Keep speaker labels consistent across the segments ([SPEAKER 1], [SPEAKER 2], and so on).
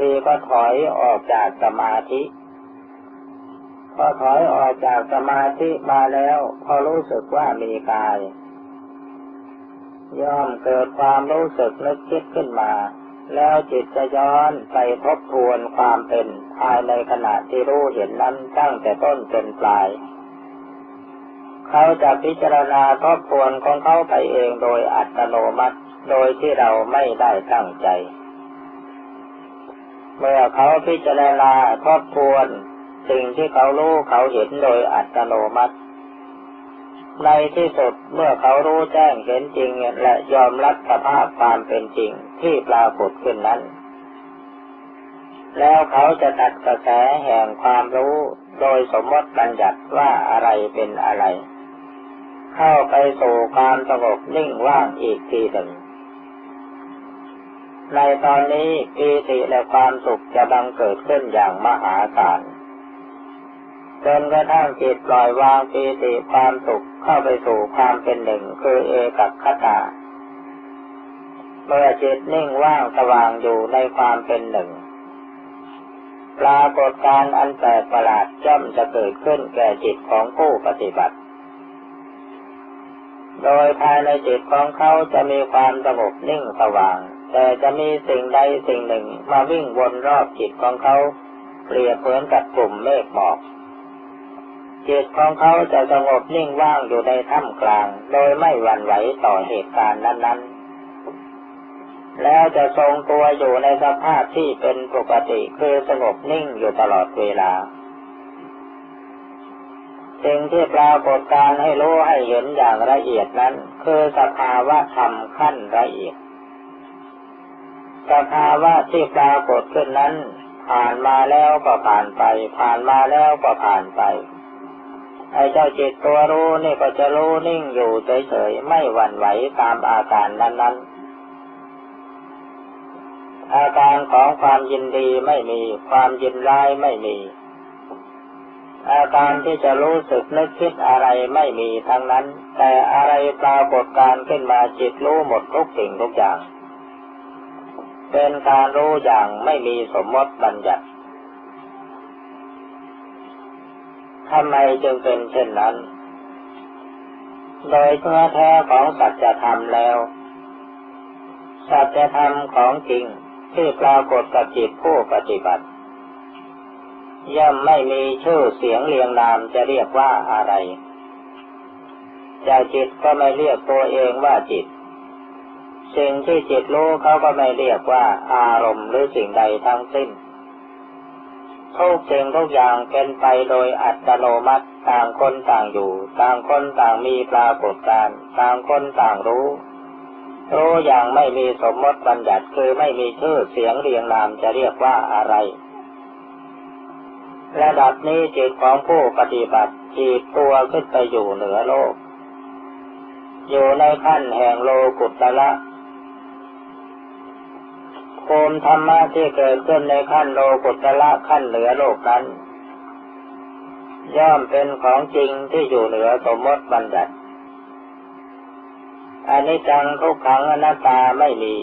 [SPEAKER 1] ทีก็ถอยออกจากสมาธิพอถอยออกจากสมาธิมาแล้ว พอรู้สึกว่ามีกาย ย่อมเกิดความรู้สึกนึกคิดขึ้นมา แล้วจิตจะย้อนไปทบทวนความเป็นภายในขณะที่รู้เห็นนั้นตั้งแต่ต้นจนปลาย เขาจะพิจารณาทบทวนของเขาไปเองโดยอัตโนมัติ โดยที่เราไม่ได้ตั้งใจ เมื่อเขาพิจารณาทบทวน สิ่งที่เขารู้เขาเห็นโดยอัตโนมัติ ในที่สุดเมื่อเขารู้แจ้งเห็นจริงและยอมรับสภาพความเป็นจริงที่ปรากฏขึ้นนั้น แล้วเขาจะตัดกระแสแห่งความรู้โดยสมมติบัญญัติว่าอะไรเป็นอะไร เข้าไปสู่ความสงบนิ่งว่างอีกทีหนึ่ง ในตอนนี้ปีติและความสุขจะบังเกิดขึ้นอย่างมหาศาลจนกระทั่งจิตปล่อยวางปีติความสุขเข้าไปสู่ความเป็นหนึ่งคือเอกัคตาเมื่อจิตนิ่งว่างสว่างอยู่ในความเป็นหนึ่ง ปรากฏการอันแปลกประหลาดย่อมจะเกิดขึ้นแก่จิตของผู้ปฏิบัติ โดยภายในจิตของเขาจะมีความสงบนิ่งสว่าง แต่จะมีสิ่งใดสิ่งหนึ่งมาวิ่งวนรอบจิตของเขาเปรียบเหมือนกับกลุ่มเมฆหมอก จิตของเขาจะสงบนิ่งว่างอยู่ในถ้ำกลาง โดยไม่หวั่นไหวต่อเหตุการณ์นั้น ๆ แล้วจะทรงตัวอยู่ในสภาพที่เป็นปกติคือสงบนิ่งอยู่ตลอดเวลาสิ่งที่ปรากฏการให้รู้ให้เห็นอย่างละเอียดนั้น คือสภาวะธรรมขั้นละเอียด สภาวะที่ปรากฏขึ้นนั้น ผ่านมาแล้วก็ผ่านไป ผ่านมาแล้วก็ผ่านไปไอ้เจ้าจิตตัวรู้นี่ก็จะรู้นิ่งอยู่เฉยๆไม่หวั่นไหวตามอาการนั้น ๆอาการของความยินดีไม่มี ความยินร้ายไม่มี อาการที่จะรู้สึกนึกคิดอะไรไม่มีทั้งนั้น แต่อะไรปรากฏการขึ้นมาจิตรู้หมดทุกสิ่งทุกอย่าง เป็นการรู้อย่างไม่มีสมมติบัญญัติทำไมจึงเป็นเช่นนั้น โดยเนื้อแท้ของสัจธรรมแล้ว สัจธรรมของจริงที่ปรากฏกับจิตผู้ปฏิบัติ ย่อมไม่มีชื่อเสียงเรียงนามจะเรียกว่าอะไร จะจิตก็ไม่เรียกตัวเองว่าจิต สิ่งที่จิตรู้เขาก็ไม่เรียกว่าอารมณ์หรือสิ่งใดทั้งสิ้นทุกสิ่งทุกอย่างเป็นไปโดยอัตโนมัติต่างคนต่างอยู่ ต่างคนต่างมีปรากฏการต่างคนต่างรู้ รู้อย่างไม่มีสมมติบัญญัติคือไม่มีชื่อเสียงเรียงนามจะเรียกว่าอะไร ระดับนี้จิตของผู้ปฏิบัติจีบตัวขึ้นไปอยู่เหนือโลก อยู่ในขั้นแห่งโลกุตละ ภูมิธรรมะที่เกิดขึ้นในขั้นโลกุตละขั้นเหนือโลกนั้น ย่อมเป็นของจริงที่อยู่เหนือสมมติบัญญัติอันนี้จังทุกขังอนัตตาไม่มี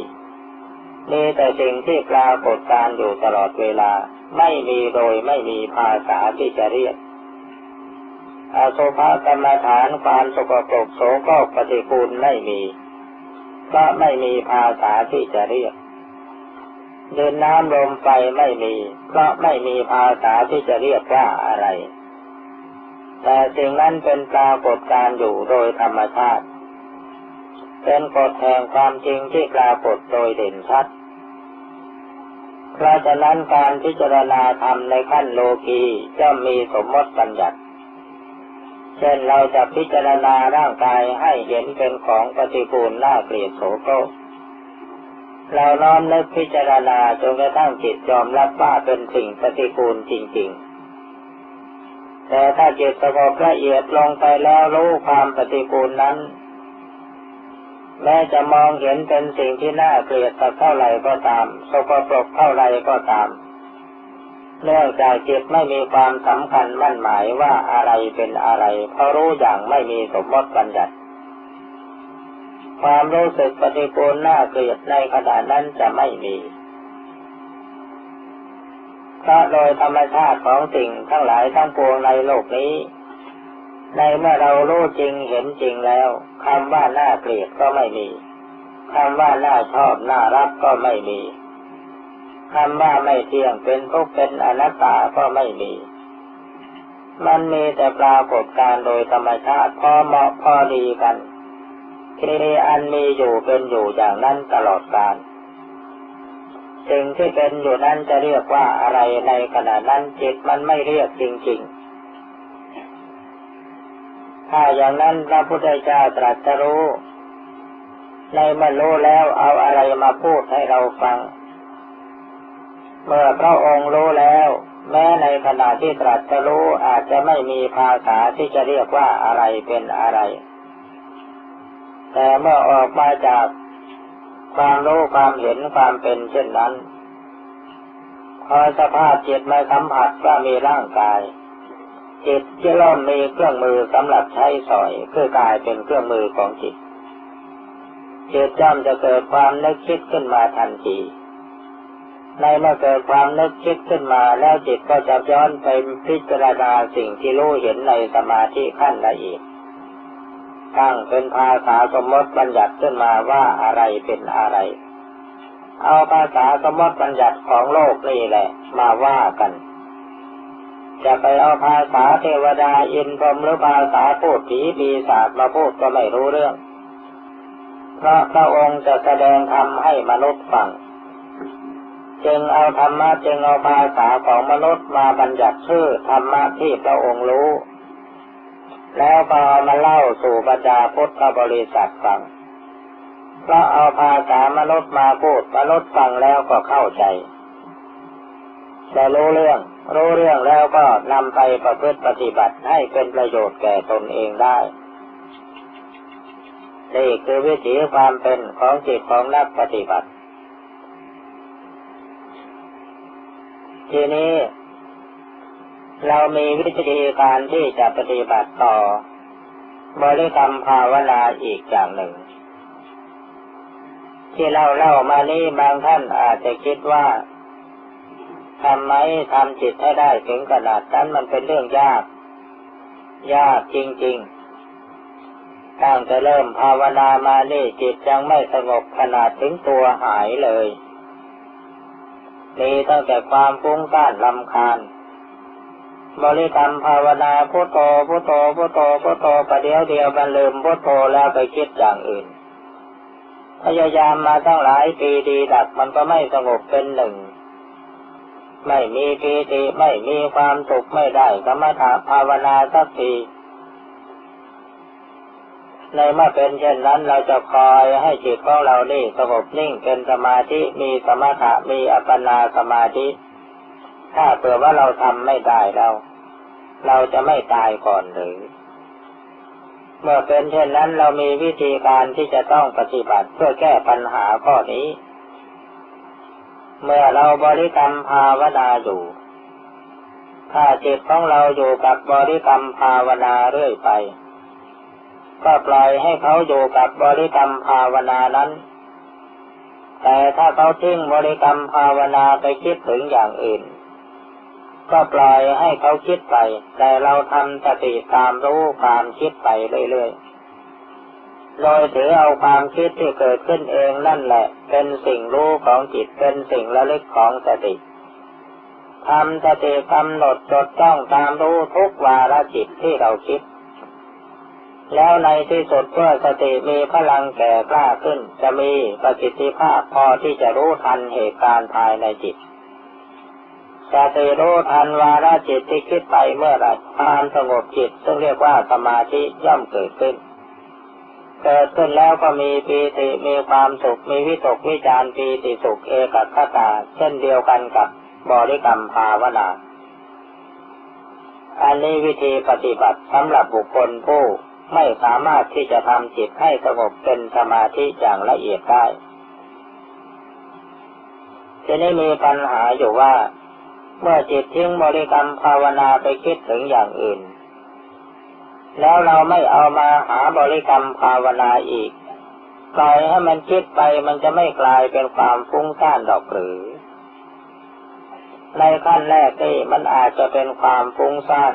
[SPEAKER 1] มีแต่สิ่งที่ปรากฏการอยู่ตลอดเวลา ไม่มีโดยไม่มีภาษาที่จะเรียกอสุภกรรมฐานความสกปรกโสโครกปฏิคูลไม่มี ก็ไม่มีภาษาที่จะเรียก ดินน้ำลมไฟไม่มี เพราะไม่มีภาษาที่จะเรียกว่าอะไร แต่สิ่งนั้นเป็นปรากฏการอยู่โดยธรรมชาติ เป็นกฎแห่งความจริงที่ปรากฏโดยเด่นชัด เพราะฉะนั้นการพิจารณาธรรมในขั้นโลกีจะมีสมมติบัญญัติเช่นเราจะพิจารณาร่างกายให้เห็นเป็นของปฏิปูลน่าเกลียดโสโครก เราน้อมนึกพิจารณาจนกระทั่งจิตยอมรับว่าเป็นสิ่งปฏิกูลจริง ๆ แต่ถ้าจิตสงบละเอียดลงไปแล้วรู้ความปฏิกูลนั้น แม้จะมองเห็นเป็นสิ่งที่น่าเกลียดสักเท่าไหร่ก็ตาม สกปรกเท่าไรก็ตาม เนื่องจากจิตไม่มีความสำคัญมั่นหมายว่าอะไรเป็นอะไร เพราะรู้อย่างไม่มีสมมติบัญญัติ ความรู้สึกปฏิกูลน่าเกลียดในขณะนั้นจะไม่มีเพราะโดยธรรมชาติของสิ่งทั้งหลายทั้งปวงในโลกนี้ ในเมื่อเรารู้จริงเห็นจริงแล้วคำว่าน่าเกลียดก็ไม่มีคำว่าน่าชอบน่ารักก็ไม่มีคำว่าไม่เที่ยงเป็นทุกเป็นอนัตตาก็ไม่มี มันมีแต่ปรากฏการโดยธรรมชาติพอเหมาะพอดีกัน ที่อันมีอยู่เป็นอยู่อย่างนั้นตลอดกาลสิ่งที่เป็นอยู่นั้นจะเรียกว่าอะไรในขณะนั้นจิตมันไม่เรียกจริง ๆ ถ้าอย่างนั้นพระพุทธเจ้าตรัสรู้ ในเมื่อรู้แล้วเอาอะไรมาพูดให้เราฟัง เมื่อพระองค์รู้แล้ว แม้ในขณะที่ตรัสรู้อาจจะไม่มีภาษาที่จะเรียกว่าอะไรเป็นอะไร แต่เมื่อออกมาจากความรู้ความเห็นความเป็นเช่นนั้น พอสภาพจิตมาสัมผัสว่ามีร่างกาย จิตจะเริ่มมีเครื่องมือสำหรับใช้สอยคือกายเป็นเครื่องมือของจิตจิตย่อมจะเกิดความนึกคิดขึ้นมาทันทีในเมื่อเกิดความนึกคิดขึ้นมาแล้วจิตก็จะย้อนไปพิจารณาสิ่งที่รู้เห็นในสมาธิขั้นละเอียด ตั้งเป็นภาษาสมมติบัญญัติขึ้นมาว่าอะไรเป็นอะไร เอาภาษาสมมติบัญญัติของโลกนี่แหละ มาว่ากัน จะไปเอาภาษาเทวดาอินพรมหรือภาษาพูดผีปีศาจมาพูดก็ไม่รู้เรื่อง เพราะพระองค์จะแสดงธรรมให้มนุษย์ฟังจึงเอาธรรมะจึงเอาภาษาของมนุษย์มาบัญญัติชื่อธรรมะที่พระองค์รู้ แล้วพอมาเล่าสู่ประชาพุทธบริษัทฟังเพราะเอาภาษามนุษย์มาพูดมนุษย์ฟังแล้วก็เข้าใจแต่รู้เรื่อง รู้เรื่องแล้วก็นำไปประพฤติปฏิบัติให้เป็นประโยชน์แก่ตนเองได้นี่คือวิถีความเป็นของจิตของนักปฏิบัติ ทีนี้ เรามีวิธีการที่จะปฏิบัติต่อบริกรรมภาวนาอีกอย่างหนึ่ง ที่เราเล่ามานี้บางท่านอาจจะคิดว่าทำไมทำจิตให้ได้ถึงขนาดนั้นมันเป็นเรื่องยาก ยากจริง ๆ ตั้งแต่เริ่มภาวนามานี่จิตยังไม่สงบขนาดถึงตัวหายเลย มีตั้งแต่ความฟุ้งซ่านลำคาญ บริกรรมภาวนาพุทโธพุทโธพุทโธพุทโธประเดี๋ยวเดียวมันลืมพุทโธแล้วไปคิดอย่างอื่น พยายามมาตั้งหลายปีดีดักมันก็ไม่สงบเป็นหนึ่ง ไม่มีปีติไม่มีความสุขไม่ได้สมถะภาวนาสักทีในเมื่อเป็นเช่นนั้นเราจะคอยให้จิตของเรานี่สงบนิ่งเป็นสมาธิมีสมถะมีอัปปนาสมาธิ ถ้าเผื่อว่าเราทำไม่ได้เราเราจะไม่ตายก่อนหรือ เมื่อเป็นเช่นนั้นเรามีวิธีการที่จะต้องปฏิบัติเพื่อแก้ปัญหาข้อนี้ เมื่อเราบริกรรมภาวนาอยู่ ถ้าจิตของเราอยู่กับบริกรรมภาวนาเรื่อยไป ก็ปล่อยให้เขาอยู่กับบริกรรมภาวนานั้น แต่ถ้าเขาทิ้งบริกรรมภาวนาไปคิดถึงอย่างอื่น ก็ปล่อยให้เขาคิดไป แต่เราทำสติตามรู้ความคิดไปเรื่อยๆ โดยถือเอาความคิดที่เกิดขึ้นเองนั่นแหละ เป็นสิ่งรู้ของจิตเป็นสิ่งระลึกของสติทำสติกำหนดจดจ้องตามรู้ทุกวาระจิตที่เราคิด แล้วในที่สุดเมื่อสติมีพลังแก่กล้าขึ้น จะมีประสิทธิภาพพอที่จะรู้ทันเหตุการณ์ภายในจิต สติรู้ทันวาระจิตที่คิดไปเมื่อไรความสงบจิตซึ่งเรียกว่าสมาธิย่อมเกิดขึ้น เกิดขึ้นแล้วก็มีปีติมีความสุขมีวิตกวิจารปีติสุขเอกคตาเช่นเดียวกันกับบริกรรมภาวนาอันนี้วิธีปฏิบัติสำหรับบุคคลผู้ไม่สามารถที่จะทำจิตให้สงบเป็นสมาธิอย่างละเอียดได้ทีนี้มีปัญหาอยู่ว่า เมื่อจิตทิ้งบริกรรมภาวนาไปคิดถึงอย่างอื่น แล้วเราไม่เอามาหาบริกรรมภาวนาอีกปล่อยให้มันคิดไปมันจะไม่กลายเป็นความฟุ้งซ่านดอกหรือ ในขั้นแรกนี่มันอาจจะเป็นความฟุ้งซ่าน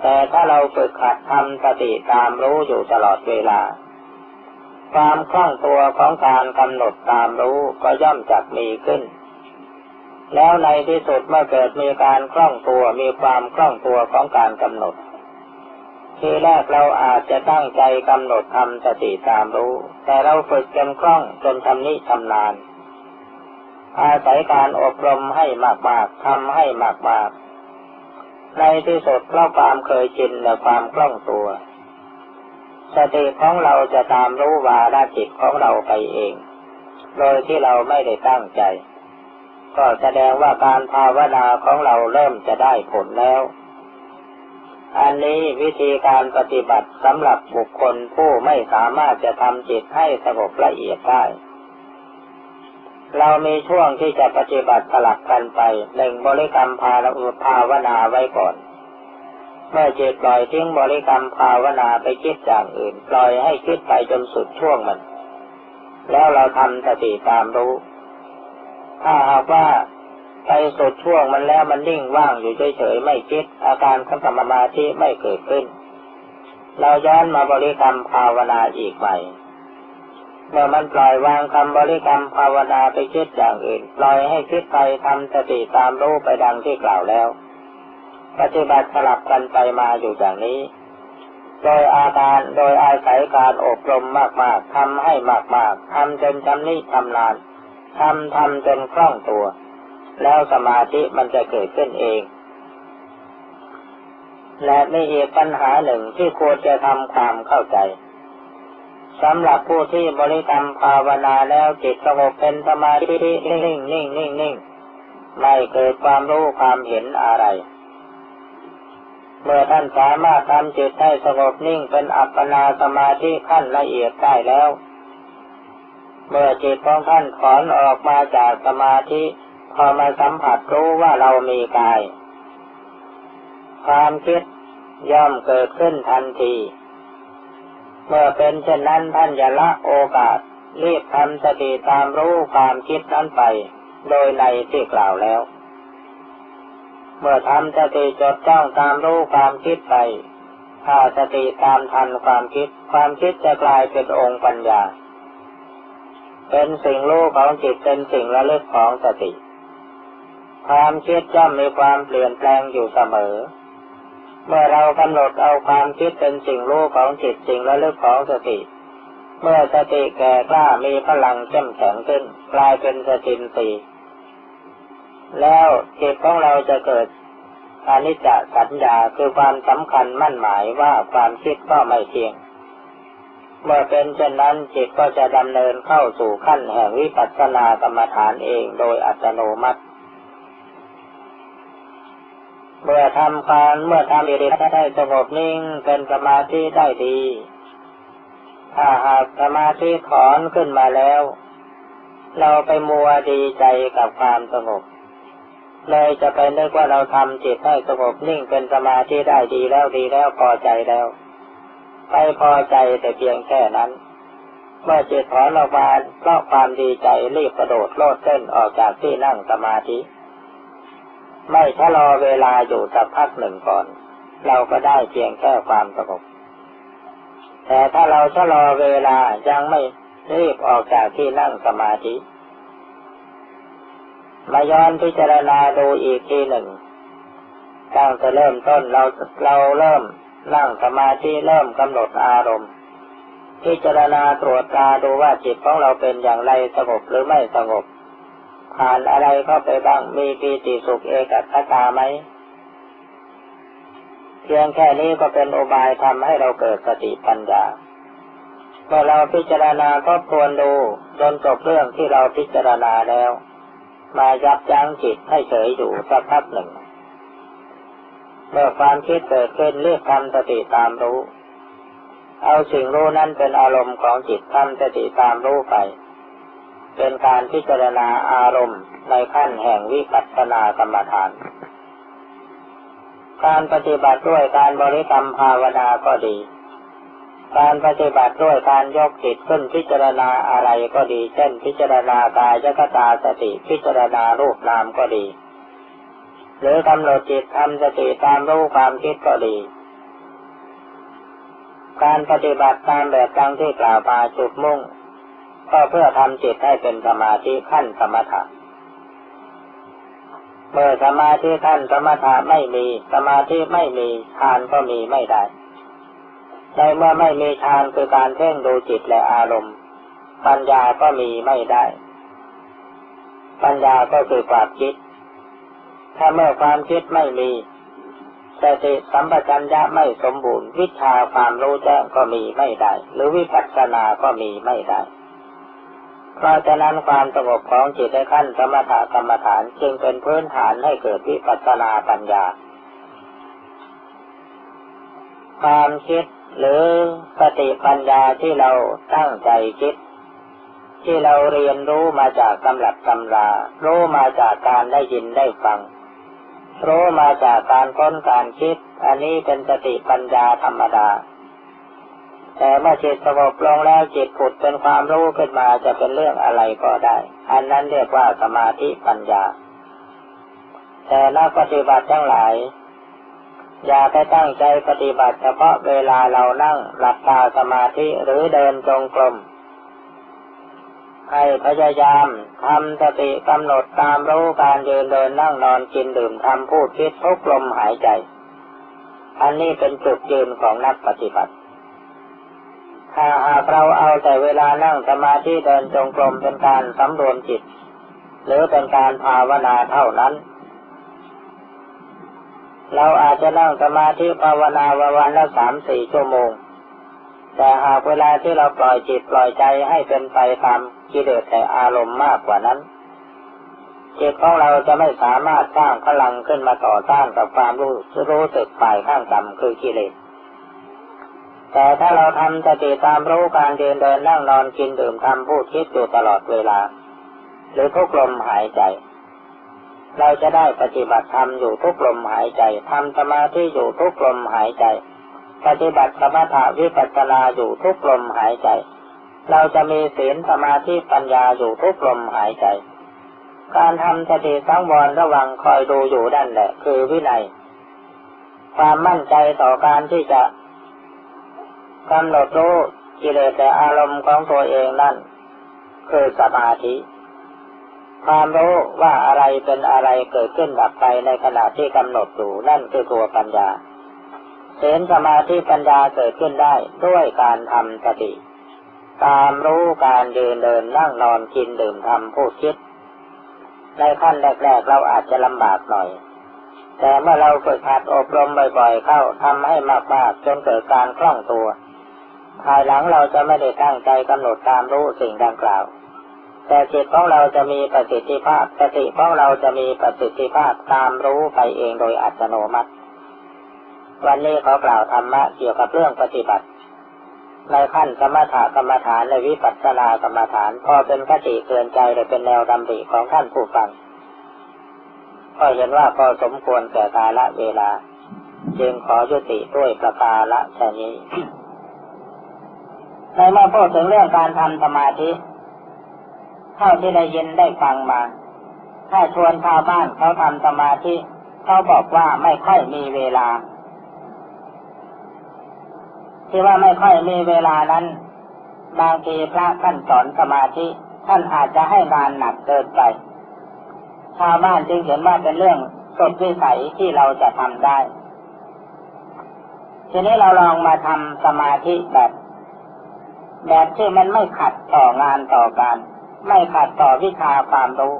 [SPEAKER 1] แต่ถ้าเราฝึกขัดทำสติตามรู้อยู่ตลอดเวลา ความคล่องตัวของการกำหนดตามรู้ก็ย่อมจักมีขึ้น แล้วในที่สุดเมื่อเกิดมีการคล่องตัวมีความคล่องตัวของการกำหนด ทีแรกเราอาจจะตั้งใจกำหนดทำสติตามรู้ แต่เราฝึกจนคล่องจนทำนิชำนาญอาศัยการอบรมให้มากๆทำให้มากๆในที่สุดเพราะความเคยชินและความคล่องตัว สติของเราจะตามรู้วาระจิตของเราไปเอง โดยที่เราไม่ได้ตั้งใจ ก็แสดงว่าการภาวนาของเราเริ่มจะได้ผลแล้ว อันนี้วิธีการปฏิบัติสำหรับบุคคลผู้ไม่สามารถจะทำจิตให้สงบละเอียดได้ เรามีช่วงที่จะปฏิบัติสลับกันไปหนึ่งบริกรรมภาภาวนาไว้ก่อน เมื่อจิตปล่อยทิ้งบริกรรมภาวนาไปคิดอย่างอื่น ปล่อยให้คิดไปจนสุดช่วงมัน แล้วเราทำสติตามรู้ ถ้าหากว่าไปสุดช่วงมันแล้วมันนิ่งว่างอยู่เฉยๆไม่คิด อาการขันสมาธิไม่เกิดขึ้น เราย้อนมาบริกรรมภาวนาอีกใหม่เมื่อมันปล่อยวางคำบริกรรมภาวนาไปคิดอย่างอื่น ปล่อยให้คิดไปทำสติตามรู้ไปดังที่กล่าวแล้ว ปฏิบัติสลับกันไปมาอยู่อย่างนี้ โดยอาการโดยอาศัยการอบรมมากๆทำให้มากๆทำจนชำนิชำนาญ ทำทำจนคล่องตัว แล้วสมาธิมันจะเกิดขึ้นเอง และมีอีกปัญหาหนึ่งที่ควรจะทำความเข้าใจสำหรับผู้ที่บริกรรมภาวนาแล้วจิตสงบเป็นสมาธินิ่งนิ่งนิ่งนิ่งไม่เกิดความรู้ความเห็นอะไร เมื่อท่านสามารถทำจิตให้สงบนิ่งเป็นอัปปนาสมาธิขั้นละเอียดได้แล้ว เมื่อจิตของท่านถอนออกมาจากสมาธิ พอมาสัมผัสรู้ว่าเรามีกาย ความคิดย่อมเกิดขึ้นทันที เมื่อเป็นเช่นนั้นท่านอย่าละโอกาสรีบทำสติตามรู้ความคิดนั้นไป โดยในที่กล่าวแล้ว เมื่อทำสติจดจ้องตามรู้ความคิดไป ถ้าสติตามทันความคิด ความคิดจะกลายเป็นองค์ปัญญา เป็นสิ่งรู้ของจิตเป็นสิ่งระลึกของสติ ความคิดย่อมมีความเปลี่ยนแปลงอยู่เสมอ เมื่อเรากำหนดเอาความคิดเป็นสิ่งรู้ของจิตสิ่งระลึกของสติ เมื่อสติแก่กล้ามีพลังเข้มแข็งขึ้น กลายเป็นสตินสีแล้วจิตของเราจะเกิดอนิจจสัญญาคือความสำคัญมั่นหมายว่าความคิดก็ไม่เที่ยง เมื่อเป็นเช่นนั้นจิตก็จะดำเนินเข้าสู่ขั้นแห่งวิปัสสนากรรมฐานเองโดยอัตโนมัติ เมื่อทำการเมื่อทำอิริยาได้สงบนิ่งเป็นสมาธิได้ดี ถ้าหากสมาธิถอนขึ้นมาแล้ว เราไปมัวดีใจกับความสงบเลยจะไปนึกว่าเราทำจิตให้สงบนิ่งเป็นสมาธิได้ดีแล้วดีแล้วพอใจแล้ว ไปพอใจแต่เพียงแค่นั้น เมื่อจิตถอนออกมาเพราะความดีใจรีบกระโดดโลดเต้นออกจากที่นั่งสมาธิ ไม่ชะลอเวลาอยู่สักพักหนึ่งก่อน เราก็ได้เพียงแค่ความสงบแต่ถ้าเราชะลอเวลายังไม่รีบออกจากที่นั่งสมาธิมาย้อนพิจารณาดูอีกทีหนึ่งตั้งแต่เริ่มต้นเราเราเริ่ม นั่งสมาธิเริ่มกำหนดอารมณ์ พิจารณาตรวจตาดูว่าจิตของเราเป็นอย่างไรสงบหรือไม่สงบ ผ่านอะไรเข้าไปบ้างมีปีติสุขเอกคตาไหมเพียงแค่นี้ก็เป็นอุบายทำให้เราเกิดสติปัญญาเมื่อเราพิจารณาก็ควรดูจนจบเรื่องที่เราพิจารณาแล้ว มายับยั้งจิตให้เฉยอยู่สักพักหนึ่ง เมื่อความคิดเกิดขึ้นเรียกทำสติตามรู้ เอาสิ่งรู้นั้นเป็นอารมณ์ของจิตทำสติตามรู้ไป เป็นการพิจารณาอารมณ์ในขั้นแห่งวิปัสสนากรรมฐาน การปฏิบัติด้วยการบริกรรมภาวนาก็ดี การปฏิบัติด้วยการยกจิตขึ้นพิจารณาอะไรก็ดี เช่นพิจารณากายยกตาสติพิจารณารูปนามก็ดี หรือกำหนดจิตทำสติตามรู้ความคิดก็ดี การปฏิบัติตามแบบดังที่กล่าวมาจุดมุ่ง ก็เพื่อทำจิตให้เป็นสมาธิขั้นสมถะเมื่อสมาธิขั้นสมถะไม่มี สมาธิไม่มีฌานก็มีไม่ได้ในเมื่อไม่มีฌานคือการเพ่งดูจิตและอารมณ์ ปัญญาก็มีไม่ได้ ปัญญาก็คือความคิด ถ้าเมื่อความคิดไม่มีสติสัมปชัญญะไม่สมบูรณ์ วิชาความรู้แจ้งก็มีไม่ได้ หรือวิปัสสนาก็มีไม่ได้เพราะฉะนั้นความสงบของจิตในขั้นสมถะกรรมฐานจึงเป็นพื้นฐานให้เกิดวิปัสสนาปัญญา ความคิดหรือสติปัญญาที่เราตั้งใจคิด ที่เราเรียนรู้มาจากตำรับตำรา รู้มาจากการได้ยินได้ฟัง รู้มาจากการค้นการคิด อันนี้เป็นสติปัญญาธรรมดา แต่เมื่อจิตสงบลงแล้วจิตผุดเป็นความรู้ขึ้นมาจะเป็นเรื่องอะไรก็ได้ อันนั้นเรียกว่าสมาธิปัญญา แต่นักปฏิบัติทั้งหลาย อย่าไปตั้งใจปฏิบัติเฉพาะเวลาเรานั่งหลับตาสมาธิหรือเดินจงกรม ให้พยายามทำสติกำหนดตามรู้การเดินเดินนั่งนอนกินดื่มทำพูดคิดทุกลมหายใจ อันนี้เป็นจุดยืนของนักปฏิบัติ ถ้าหากเราเอาแต่เวลานั่งสมาธิเดินจงกรมเป็นการสำรวมจิต หรือเป็นการภาวนาเท่านั้น เราอาจจะนั่งสมาธิภาวนาวันละสามสี่ชั่วโมง แต่หากเวลาที่เราปล่อยจิตปล่อยใจให้เป็นไปตามกิเลสแต่อารมณ์มากกว่านั้น จิตของเราจะไม่สามารถสร้างพลังขึ้นมาต่อต้านกับความรู้รู้สึกฝ่ายข้างต่ำคือกิเลสแต่ถ้าเราทำสติตามรู้การเดินเดินนั่งนอนกินดื่มทำพูดคิดอยู่ตลอดเวลา หรือทุกลมหายใจ เราจะได้ปฏิบัติธรรมอยู่ทุกลมหายใจทำสมาธิอยู่ทุกลมหายใจ ปฏิบัติสมถะวิปัสสนาอยู่ทุกลมหายใจ เราจะมีศีลสมาธิปัญญาอยู่ทุกลมหายใจ การทำสติสังวรระวังคอยดูอยู่ด้านแหละ คือวินัย ความมั่นใจต่อการที่จะกำหนดรู้กิเลสแต่อารมณ์ของตัวเองนั่น คือสมาธิ ความรู้ว่าอะไรเป็นอะไรเกิดขึ้นดับไปในขณะที่กำหนดอยู่นั่นคือตัวปัญญา เห็นสมาธิปัญญาเกิดขึ้นได้ด้วยการทำสติ ตามรู้การยืนเดินนั่งนอนกินดื่มทำพูดคิด ในขั้นแรกๆเราอาจจะลำบากหน่อย แต่เมื่อเราฝึกหัดอบรมบ่อยๆเข้าทำให้มากๆจนเกิดการคล่องตัว ภายหลังเราจะไม่ได้ตั้งใจกำหนดตามรู้สิ่งดังกล่าว แต่จิตของเราจะมีประสิทธิภาพสติของเราจะมีประสิทธิภาพตามรู้ไปเองโดยอัตโนมัติ วันนี้เขากล่าวธรรมะเกี่ยวกับเรื่องปฏิบัติ ในขั้นสมถกรรมฐานในวิปัสสนากรรมฐาน พอเป็นคติเตือนใจและเป็นแนวดำริของท่านผู้ฟัง ก็เห็นว่าพอสมควรแก่กาละเวลา จึงขอยุติด้วยประกาละชนี้ในเมื่อพูดถึงเรื่องการทำสมาธิ เท่าที่ได้ยินได้ฟังมา ถ้าชวนชาวบ้านเขาทำสมาธิ เขาบอกว่าไม่ค่อยมีเวลา ที่ว่าไม่ค่อยมีเวลานั้น บางทีพระท่านสอนสมาธิ ท่านอาจจะให้งานหนักเกินไปชาวบ้านจึงเห็นว่าเป็นเรื่องสดวิสัยที่เราจะทำได้ ทีนี้เราลองมาทำสมาธิแบบ แบบที่มันไม่ขัดต่องานต่อการ ไม่ขัดต่อวิชาความรู้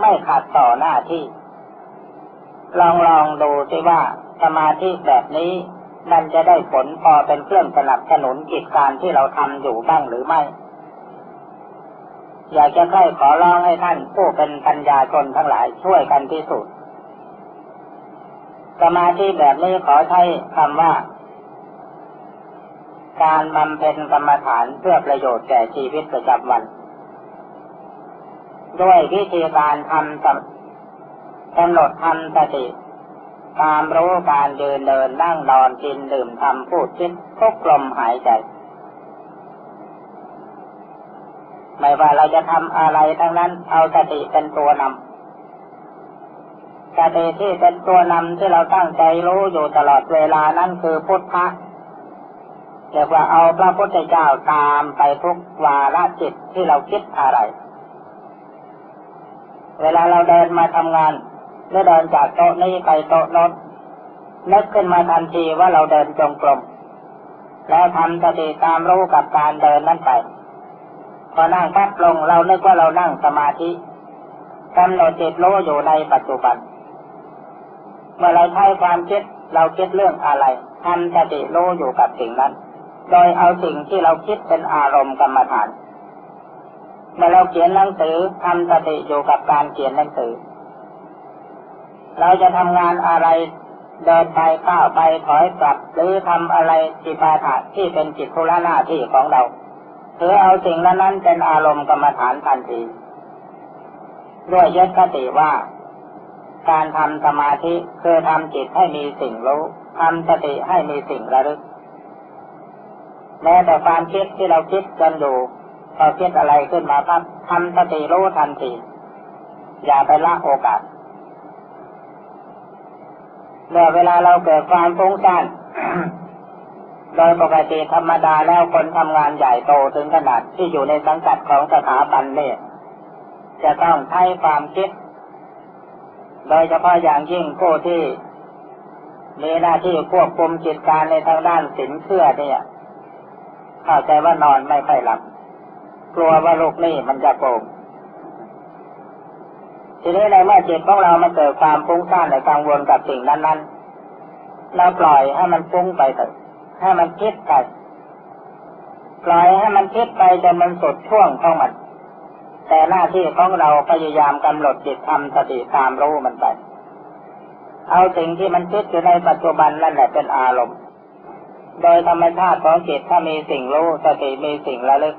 [SPEAKER 1] ไม่ขัดต่อหน้าที่ ลองลองดูสิว่าสมาธิแบบนี้ มันจะได้ผลพอเป็นเครื่องสนับสนุนกิจการที่เราทำอยู่บ้างหรือไม่ อยากจะใคร่ขอร้องให้ท่านผู้เป็นปัญญาชนทั้งหลายช่วยกันพิสูจน์สมาธิแบบนี้ขอใช้คำว่า การบำเพ็ญกรรมฐานเพื่อประโยชน์แก่ชีวิตประจำวัน ด้วยวิธีการทำกำหนดทำสติ ความรู้การเดินเดินนั่งนอนกินดื่มทำพูดคิดทุกลมหายใจ ไม่ว่าเราจะทำอะไรทั้งนั้น เอาสติเป็นตัวนำสติที่เป็นตัวนำที่เราตั้งใจรู้อยู่ตลอดเวลานั้นคือพุทธะเรียกว่าเอาพระพุทธเจ้าตามไปทุกวาระจิตที่เราคิดอะไร เวลาเราเดินมาทำงาน หรือเดินจากโต๊ะนี้ไปโต๊ะโน้นนึกขึ้นมาทันทีว่าเราเดินจงกรมแล้วทำสติตามรู้กับการเดินนั้นไป พอนั่งปั๊บลงเรานึกว่าเรานั่งสมาธิกำหนดจิตรู้อยู่ในปัจจุบัน เมื่อเราใช้ความคิดเราคิดเรื่องอะไรทำสติรู้อยู่กับสิ่งนั้น โดยเอาสิ่งที่เราคิดเป็นอารมณ์กรรมฐานเมื่อเราเขียนหนังสือทำสติอยู่กับการเขียนหนังสือ เราจะทำงานอะไร เดินไปก้าวไปถอยกลับ หรือทำอะไรจิปาถะที่เป็นจิตทุระหน้าที่ของเราถือเอาสิ่งนั้นนั้นเป็นอารมณ์กรรมฐานทันทีด้วยยึดคติว่า การทำสมาธิคือทำจิตให้มีสิ่งรู้ทำสติให้มีสิ่งระลึก แม้แต่ความคิดที่เราคิดกันอยู่พอคิดอะไรขึ้นมาครับทำสติรู้ทันที อย่าไปละโอกาส เมื่อเวลาเราเกิดความฟุ้งซ่านโดยปกติธรรมดาแล้วคนทำงานใหญ่โตถึงขนาดที่อยู่ในสังกัดของสถาบันเนี่ยจะต้องใช้ความคิด โดยเฉพาะอย่างยิ่งผู้ที่มีหน้าที่ควบคุมจิตการในทางด้านสินเชื่อเนี่ยเข้าใจว่านอนไม่ค่อยหลับ กลัวว่าลูกนี่มันจะโกง ทีนี้ในเมื่อจิตของเรามันเกิดความฟุ้งซ่านในกังวลกับสิ่งนั้นๆ เราปล่อยให้มันฟุ้งไปเถอะให้มันคิดไปปล่อยให้มันคิดไปจนมันสุดช่วงของมัน แต่หน้าที่ของเราพยายามกำหนดจิตทำสติตามรู้มันไป เอาสิ่งที่มันคิดอยู่ในปัจจุบันนั่นแหละเป็นอารมณ์ โดยธรรมชาติของจิตถ้ามีสิ่งรู้สติมีสิ่งระลึก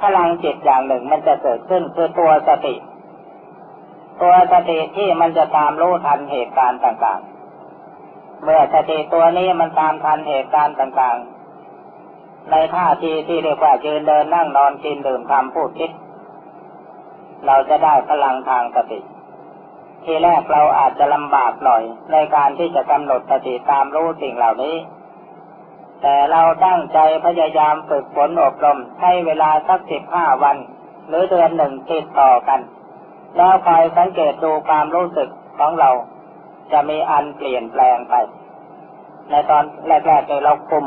[SPEAKER 1] พลังจิตอย่างหนึ่งมันจะเกิดขึ้นคือตัวสติ ตัวสติที่มันจะตามรู้ทันเหตุการณ์ต่างๆ เมื่อสติตัวนี้มันตามทันเหตุการณ์ต่างๆ ในท่าทีที่เรียกว่ายืนเดินนั่งนอนกินดื่มทำพูดคิด เราจะได้พลังทางสติ ทีแรกเราอาจจะลำบากหน่อย ในการที่จะกำหนดสติตามรู้สิ่งเหล่านี้ แต่เราตั้งใจพยายามฝึกฝนอบรมใช้เวลาสักสิบห้าวัน หรือเดือนหนึ่งติดต่อกัน แล้วคอยสังเกตดูความรู้สึกของเรา จะมีอันเปลี่ยนแปลงไป ในตอนแรกๆเลยเราคุม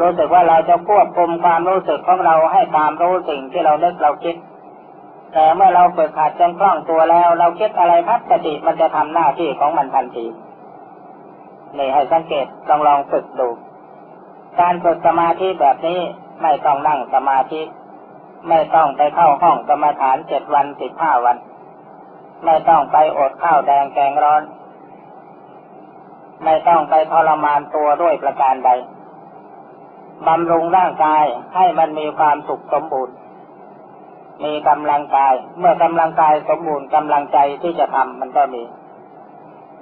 [SPEAKER 1] รู้สึกว่าเราจะควบคุมความรู้สึกของเราให้ตามรู้สิ่งที่เราเลิกเราคิด แต่เมื่อเราฝึกหัดจนคล่องตัวแล้ว เราคิดอะไรพัดสติมันจะทำหน้าที่ของมันทันทีนี่ให้สังเกตลองลองฝึกดู การฝึกสมาธิแบบนี้ไม่ต้องนั่งสมาธิ ไม่ต้องไปเข้าห้องกรรมฐานเจ็ดวันสิบห้าวัน ไม่ต้องไปอดข้าวแดงแกงร้อน ไม่ต้องไปทรมานตัวด้วยประการใดบำรุงร่างกายให้มันมีความสุขสมบูรณ์ มีกำลังกาย เมื่อกำลังกายสมบูรณ์กำลังใจที่จะทำมันก็มี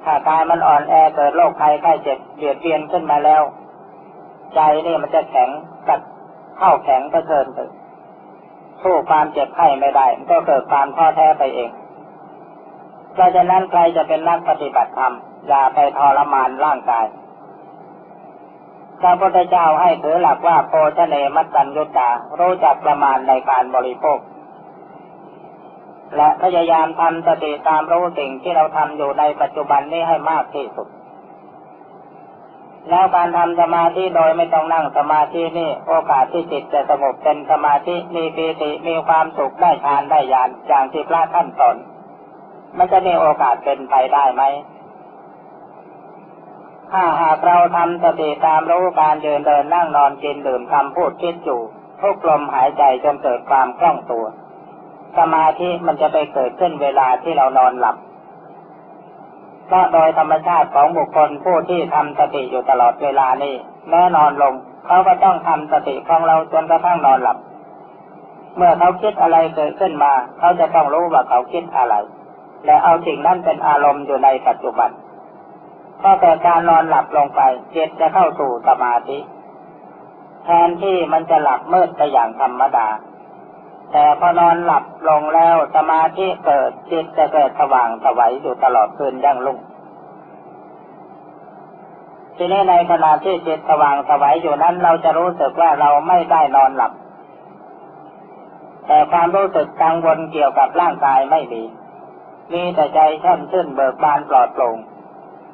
[SPEAKER 1] ถ้ากายมันอ่อนแอเกิดโรคภัยไข้เจ็บเบียดเบียนขึ้นมาแล้ว ใจนี่มันจะแข็งกัดเข้าแข็งก็เชิญไป สู้ความเจ็บไข้ไม่ได้ ก็เกิดความท้อแท้ไปเอง เพราะฉะนั้นใครจะเป็นนักปฏิบัติธรรม อย่าไปทรมานร่างกายพระพุทธเจ้าให้ถือหลักว่าโพชเนมัตตัญญุตารู้จักประมาณในการบริโภค และพยายามทำสติตามรู้สิ่งที่เราทำอยู่ในปัจจุบันนี้ให้มากที่สุด แล้วการทำสมาธิโดยไม่ต้องนั่งสมาธินี่โอกาสที่จิตจะสงบเป็นสมาธิมีปีติมีความสุขได้ฌานได้ญาณอย่างที่พระท่านสอนมันจะมีโอกาสเป็นไปได้ไหมถ้าหากเราทำสติตามรู้การเดินเดินนั่งนอนกินดื่มทำพูดคิดอยู่ทุกลมหายใจจนเกิดความคล่องตัว สมาธิมันจะไปเกิดขึ้นเวลาที่เรานอนหลับ เพราะโดยธรรมชาติของบุคคลผู้ที่ทำสติอยู่ตลอดเวลานี้แม้นอนลงเขาก็ต้องทำสติของเราจนกระทั่งนอนหลับ เมื่อเขาคิดอะไรเกิดขึ้นมาเขาจะต้องรู้ว่าเขาคิดอะไร และเอาสิ่งนั้นเป็นอารมณ์อยู่ในปัจจุบันพอแต่การนอนหลับลงไปจิตจะเข้าสู่สมาธิแทนที่มันจะหลับมืดไปอย่างธรรมดา แต่พอนอนหลับลงแล้วสมาธิเกิดจิตจะเกิดสว่างสวัยอยู่ตลอดคืนยั่งลุ่งทีนี้ในขณะที่จิตสว่างสวัยอยู่นั้น เราจะรู้สึกว่าเราไม่ได้นอนหลับ แต่ความรู้สึกกังวลเกี่ยวกับร่างกายไม่มี มีแต่ใจช่ำชื่นเบิกบานปลอดโปร่ง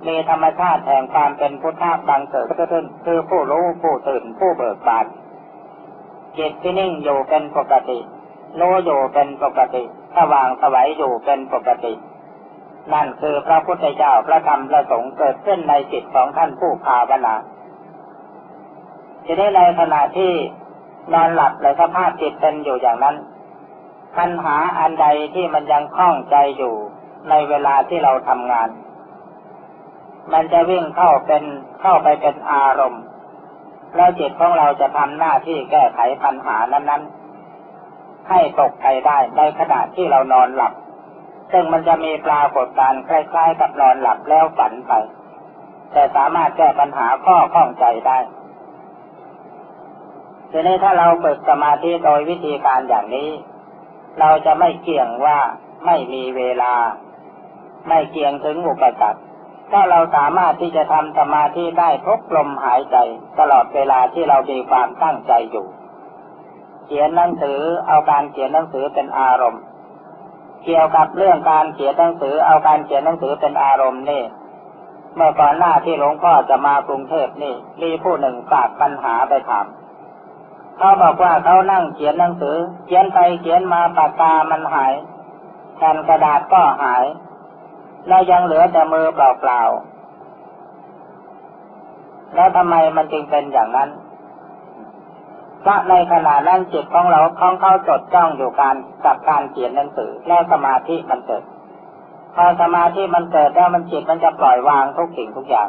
[SPEAKER 1] มีธรรมชาติแห่งความเป็นพุทธะบังเกิดขึ้น คือผู้รู้ผู้ตื่นผู้เบิกบานจิตที่นิ่งอยู่เป็นปกติ รู้อยู่เป็นปกติสว่างสวัยอยู่เป็นปกติ นั่นคือพระพุทธเจ้าพระธรรมพระสงฆ์เกิดขึ้นในจิตของท่านผู้ภาวนาจะได้ในขณะที่นอนหลับในสภาพจิตเป็นอยู่อย่างนั้น ปัญหาอันใดที่มันยังคล้องใจอยู่ในเวลาที่เราทำงาน มันจะวิ่งเข้าเป็นเข้าไปเป็นอารมณ์ แล้วจิตของเราจะทำหน้าที่แก้ไขปัญหานั้นๆ ให้ตกไปได้ในขณะที่เรานอนหลับ ซึ่งมันจะมีปรากฏการคล้ายๆ กับนอนหลับแล้วฝันไป แต่สามารถแก้ปัญหาข้อข้องใจได้ทีนี้ถ้าเราฝึกสมาธิโดยวิธีการอย่างนี้ เราจะไม่เกี่ยงว่าไม่มีเวลา ไม่เกี่ยงถึงอุปสรรคถ้าเราสามารถที่จะทำสมาธิได้ทุกลมหายใจ ตลอดเวลาที่เรามีความตั้งใจอยู่ เขียนหนังสือ เอาการเขียนหนังสือเป็นอารมณ์ เกี่ยวกับเรื่องการเขียนหนังสือ เอาการเขียนหนังสือเป็นอารมณ์นี่ เมื่อก่อนหน้าที่หลวงพ่อจะมากรุงเทพนี่ มีผู้หนึ่งฝากปัญหาไปถามเขาบอกว่าเขานั่งเขียนหนังสือ เขียนไปเขียนมาปากกามันหายแผ่นกระดาษก็หาย แล้วยังเหลือแต่มือเปล่าๆแล้วทำไมมันจึงเป็นอย่างนั้น เพราะในขณะนั้นจิตของเราของเขาจดจ้องอยู่การกับการเขียนหนังสือแล้วสมาธิมันเกิดพอสมาธิมันเกิดแล้วมันจิตมันจะปล่อยวางทุกสิ่งทุกอย่าง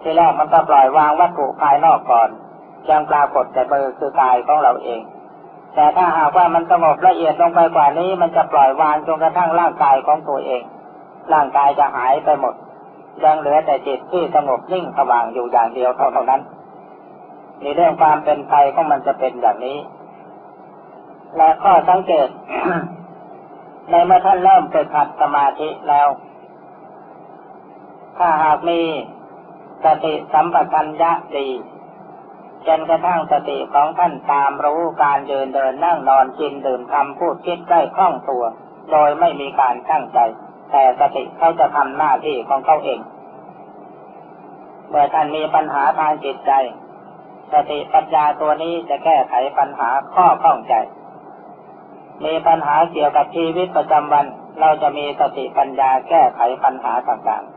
[SPEAKER 1] ทีแรกมันก็ปล่อยวางวัตถุภายนอกก่อนยังปรากฏแต่เบอร์คือกายของเราเอง แต่ถ้าหากว่ามันสงบละเอียดลงไปกว่านี้ มันจะปล่อยวางจนกระทั่งร่างกายของตัวเอง ร่างกายจะหายไปหมดยังเหลือแต่จิตที่สงบนิ่งสว่างอยู่อย่างเดียวเท่านั้น ในเรื่องความเป็นไปของมันจะเป็นอย่างนี้ และข้อสังเกต ในเมื่อท่านเริ่มฝึกหัดสมาธิแล้ว ถ้าหากมีสติสัมปชัญญะดีจนกระทั่งสติของท่านตามรู้การเดินเดินนั่งนอนกินดื่มทำพูดคิดได้คล่องตัว โดยไม่มีการตั้งใจ แต่สติเขาจะทำหน้าที่ของเขาเอง เมื่อท่านมีปัญหาทางจิตใจ สติปัญญาตัวนี้จะแก้ไขปัญหาข้อข้องใจ มีปัญหาเกี่ยวกับชีวิตประจำวัน เราจะมีสติปัญญาแก้ไขปัญหาต่างๆ